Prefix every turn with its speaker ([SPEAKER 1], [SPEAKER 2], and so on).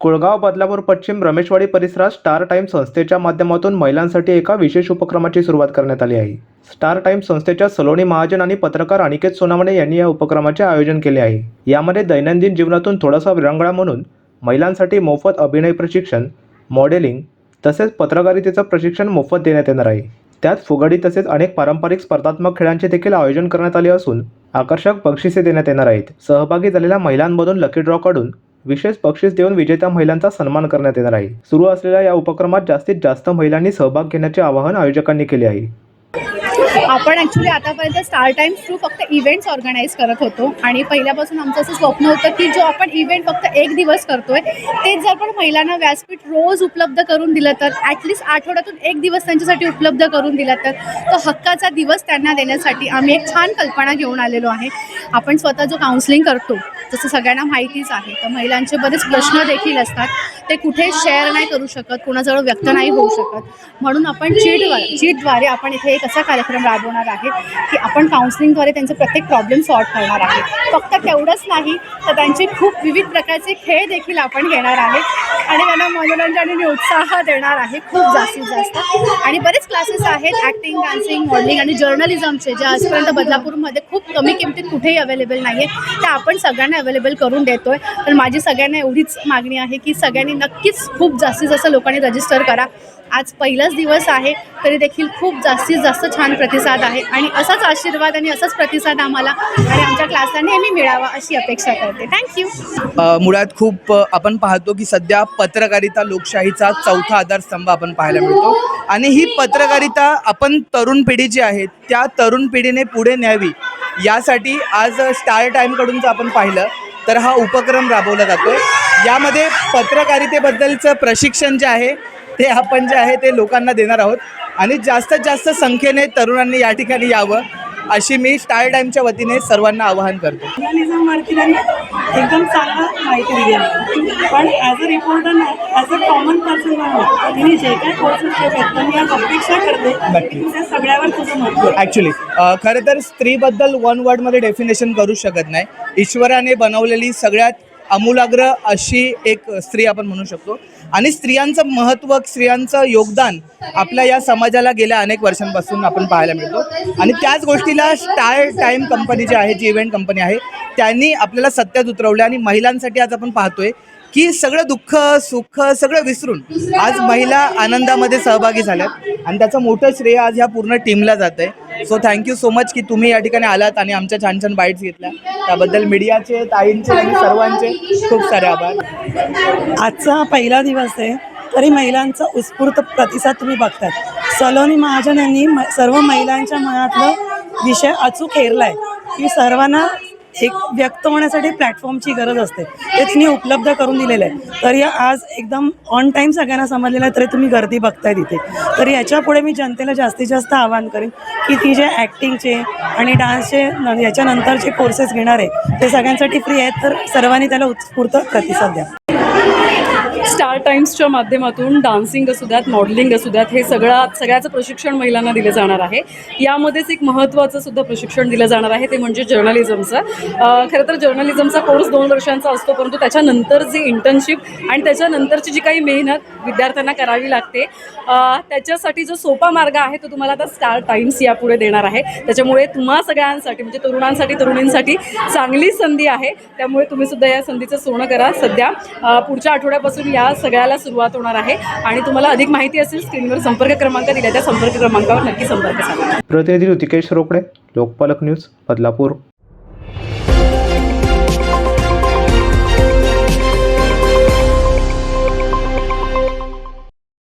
[SPEAKER 1] कुळगाव बदलापूर पश्चिम रमेशवाडी परिसरात star time संस्थेच्या माध्यमातून महिलांसाठी एका विशेष उपक्रमाची सुरुवात करण्यात आली आहे. स्टार टाइम संस्थेच्या सलोनी महाजन आणि पत्रकार अनिकेत सोनावणे यांनी या उपक्रमाचे आयोजन केले आहे. यामध्ये दैनंदिन जीवनातून थोडासा विरंगळा म्हणून महिलांसाठी मोफत अभिनय प्रशिक्षण मॉडेलिंग तसेच पत्रकारितेचं प्रशिक्षण मोफत देण्यात येणार आहे. त्यात फुगडी तसेच अनेक पारंपरिक स्पर्धात्मक खेळांचे देखील आयोजन करण्यात आले असून आकर्षक बक्षिसे देण्यात येणार आहेत. सहभागी झालेल्या महिलांमधून लकी ड्रॉ काढून विशेष बक्षीस देऊन विजेत्या महिलांचा सन्मान करण्यात येणार आहे. सुरू असलेल्या या उपक्रमात जास्तीत जास्त महिलांनी सहभाग घेण्याचे आवाहन आयोजकांनी केले आहे.
[SPEAKER 2] आपण ॲक्च्युली आतापर्यंत स्टार टाइम्स थ्रू फक्त इव्हेंट्स ऑर्गनाईज करत होतो. आणि पहिल्यापासून आमचं असं स्वप्न होतं की जो आपण इव्हेंट फक्त एक दिवस करतोय तेच जर आपण महिलांना व्यासपीठ रोज उपलब्ध करून दिलं तर ॲटलिस्ट आठवड्यातून एक दिवस त्यांच्यासाठी उपलब्ध करून दिला तर तो हक्काचा दिवस त्यांना देण्यासाठी आम्ही एक छान कल्पना घेऊन आलेलो आहे. आपण स्वतः जो काउन्सिलिंग करतो जसं सगळ्यांना माहितीच आहे. तर महिलांचे बरेच प्रश्न देखील असतात. ते कुठे शेअर नाही करू शकत कोणाजवळ व्यक्त नाही होऊ शकत. म्हणून आपण चीटवर चीटद्वारे आपण इथे एक असा कार्यक्रम राबवणार आहे की आपण काउन्सिलिंगद्वारे त्यांचे प्रत्येक प्रॉब्लेम सॉल्व करणार आहे फक्त तेवढंच नाही तर त्यांचे खूप विविध प्रकारचे खेळ देखील आपण घेणार आहे आणि त्यांना मनोरंजन आणि उत्साह देणार आहे खूप जास्तीत जास्त. आणि बरेच क्लासेस आहेत ॲक्टिंग डान्सिंग मॉडेलिंग आणि जर्नलिझमचे जे आजपर्यंत बदलापूरमध्ये खूप कमी किमतीत कुठेही अवेलेबल नाही आहे त्या आपण सगळ्यांना अवेलेबल करून देतो आहे तर माझी सगळ्यांना एवढीच मागणी आहे की सगळ्यांनी नक्कीच खूप जास्तीत जास्त लोकांनी रजिस्टर करा. आज पहिलाच दिवस आहे तरी देखील खूप जास्तीत जास्त छान प्रतिसाद आहे. आणि असाच आशीर्वाद आणि असाच प्रतिसाद आम्हाला आणि आमच्या क्लासला नेहमी मिळावा अशी अपेक्षा करते. थँक्यू
[SPEAKER 3] मुळात खूप आपण पाहतो की सध्या पत्रकारिता लोकशाहीचा चौथा आधारस्तंभ आपण पाहायला मिळतो. आणि ही पत्रकारिता आपण तरुण पिढी जी आहे त्या तरुण पिढीने पुढे न्यावी यासाठी आज स्टार टाईमकडून जर आपण पाहिलं तर हा उपक्रम राबवला जातो यामध्ये पत्रकारितेबद्दलचं प्रशिक्षण जे आहे ते आपण जे आहे ते लोकांना देणार आहोत. आणि जास्तीत जास्त संख्येने तरुणांनी या ठिकाणी यावं. अशी मी स्टार टाईमच्या वतीने सर्वांना आवाहन करतो
[SPEAKER 4] एकदम चांगलं माहिती दिली आहे पण ॲज अ रिपोर्टर नाही ॲज अ कॉमन पर्सन म्हणून तिने जे केले आहेत तर मी आज अपेक्षा करते
[SPEAKER 3] नक्की.
[SPEAKER 4] सगळ्यावर तुझं मत.
[SPEAKER 3] ॲक्च्युली खरं तर स्त्रीबद्दल वन वर्डमध्ये डेफिनेशन करू शकत नाही ईश्वराने बनवलेली सगळ्यात अमूलाग्र अशी एक स्त्री आपण म्हणू शकतो. आणि स्त्रियांचं महत्त्व स्त्रियांचं योगदान आपल्या या समाजाला गेल्या अनेक वर्षांपासून आपण पाहायला मिळतो. आणि त्याच गोष्टीला स्टार टाईम कंपनी जी आहे जी इव्हेंट कंपनी आहे त्यांनी आपल्याला सत्यात उतरवलं आणि महिलांसाठी आज आपण पाहतोय की सगळं दुःख सुख सगळं विसरून आज महिला आनंदामध्ये सहभागी झाल्यात. आणि त्याचं मोठं श्रेय आज ह्या पूर्ण टीमला जात आहे सो थँक्यू सो मच की तुम्ही या ठिकाणी आलात आणि आमच्या छान छान बाईट्स घेतल्या. त्याबद्दल मीडियाचे ताईंचे आणि सर्वांचे खूप सारे आभार.
[SPEAKER 4] आजचा पहिला दिवस आहे. तरी महिलांचा उत्स्फूर्त प्रतिसाद तुम्ही बघतात सलोनी महाजन यांनी सर्व महिलांच्या मनातलं विषय अचूक हेरलाय. की सर्वांना एक व्यक्त होण्यासाठी प्लॅटफॉर्मची गरज असते. ते तिने उपलब्ध करून दिलेलं आहे तर या आज एकदम ऑन टाईम सगळ्यांना समजलेलं आहे तरी तुम्ही गर्दी बघताय तिथे. तर याच्यापुढे मी जनतेला जास्तीत जास्त आवाहन करेन की ती जे ॲक्टिंगचे आणि डान्सचे याच्यानंतरचे कोर्सेस घेणार आहे ते सगळ्यांसाठी फ्री आहेत. तर सर्वांनी त्याला उत्स्फूर्त प्रतिसाद द्या.
[SPEAKER 5] टाइम्सच्या माध्यमातून डान्सिंग असू द्यात मॉडेलिंग असू द्यात हे सगळं सगळ्याचं प्रशिक्षण महिलांना दिलं जाणार आहे. यामध्येच एक महत्त्वाचं सुद्धा प्रशिक्षण दिलं जाणार आहे ते म्हणजे जर्नलिझमचं. खरं तर जर्नलिझमचा कोर्स दोन वर्षांचा असतो परंतु त्याच्यानंतर जी इंटर्नशिप आणि त्याच्यानंतरची जी काही मेहनत विद्यार्थ्यांना करावी लागते त्याच्यासाठी जो सोपा मार्ग आहे तो तुम्हाला आता स्टार टाइम्स यापुढे देणार आहे. त्याच्यामुळे तुम्हा सगळ्यांसाठी म्हणजे तरुणांसाठी तरुणींसाठी चांगली संधी आहे. त्यामुळे तुम्ही सुद्धा या संधीचं सोनं करा. सध्या पुढच्या आठवड्यापासून या सगळ्याला सुरुवात होणार आहे आणि तुम्हाला अधिक माहिती असेल स्क्रीनवर संपर्क क्रमांक दिला त्या संपर्क क्रमांकावर नक्की संपर्क साधा.
[SPEAKER 1] प्रतिनिधी ऋतिकेश रोकडे लोकपालक न्यूज बदलापूर.